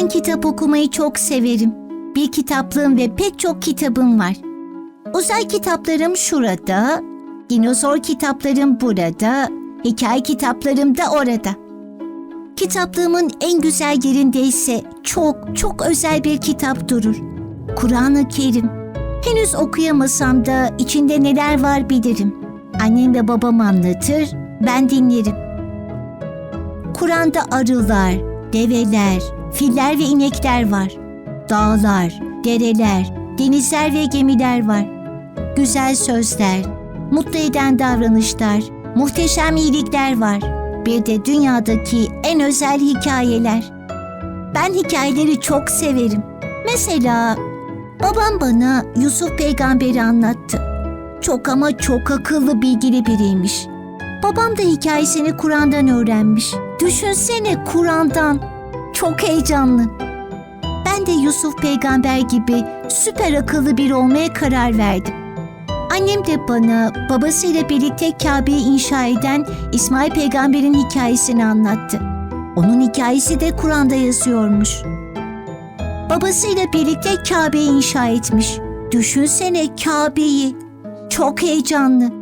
Ben kitap okumayı çok severim. Bir kitaplığım ve pek çok kitabım var. Uzay kitaplarım şurada, dinozor kitaplarım burada, hikaye kitaplarım da orada. Kitaplığımın en güzel yerinde ise çok çok özel bir kitap durur. Kur'an-ı Kerim. Henüz okuyamasam da içinde neler var bilirim. Annem ve babam anlatır, ben dinlerim. Kur'an'da arılar, develer, filler ve inekler var. Dağlar, dereler, denizler ve gemiler var. Güzel sözler, mutlu eden davranışlar, muhteşem iyilikler var. Bir de dünyadaki en özel hikayeler. Ben hikayeleri çok severim. Mesela babam bana Yusuf peygamberi anlattı. Çok ama çok akıllı bilgili biriymiş. Babam da hikayesini Kur'an'dan öğrenmiş. Düşünsene Kur'an'dan. Çok heyecanlı. Ben de Yusuf peygamber gibi süper akıllı biri olmaya karar verdim. Annem de bana babasıyla birlikte Kabe'yi inşa eden İsmail peygamberin hikayesini anlattı. Onun hikayesi de Kur'an'da yazıyormuş. Babasıyla birlikte Kabe'yi inşa etmiş. Düşünsene Kabe'yi. Çok heyecanlı.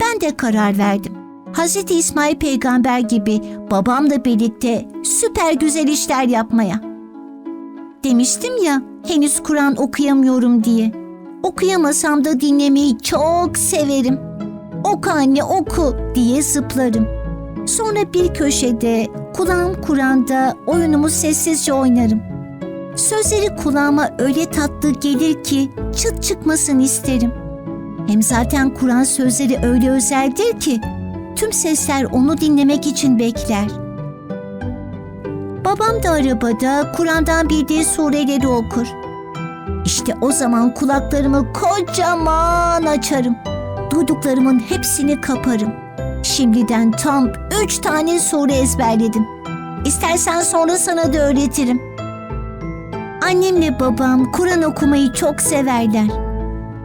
Ben de karar verdim. Hazreti İsmail peygamber gibi babamla birlikte süper güzel işler yapmaya. Demiştim ya henüz Kur'an okuyamıyorum diye. Okuyamasam da dinlemeyi çok severim. Oku anne oku diye zıplarım. Sonra bir köşede kulağım Kur'an'da oyunumu sessizce oynarım. Sözleri kulağıma öyle tatlı gelir ki çıt çıkmasın isterim. Hem zaten Kur'an sözleri öyle özeldir ki tüm sesler onu dinlemek için bekler. Babam da arabada Kur'an'dan bildiği sureleri okur. İşte o zaman kulaklarımı kocaman açarım. Duyduklarımın hepsini kaparım. Şimdiden tam üç tane sure ezberledim. İstersen sonra sana da öğretirim. Annemle babam Kur'an okumayı çok severler.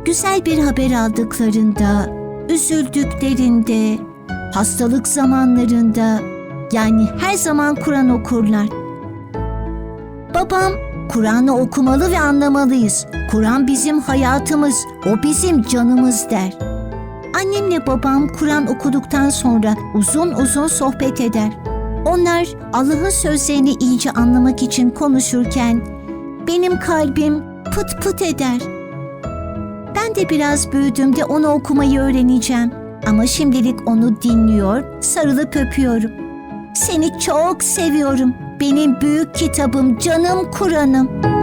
Güzel bir haber aldıklarında, üzüldüklerinde, hastalık zamanlarında yani her zaman Kur'an okurlar. Babam Kur'an'ı okumalı ve anlamalıyız. Kur'an bizim hayatımız, o bizim canımız der. Annemle babam Kur'an okuduktan sonra uzun uzun sohbet eder. Onlar Allah'ın sözlerini iyice anlamak için konuşurken benim kalbim pıt pıt eder. Ben de biraz büyüdüğümde onu okumayı öğreneceğim. Ama şimdilik onu dinliyor, sarılıp öpüyorum. Seni çok seviyorum. Benim büyük kitabım, canım Kur'an'ım.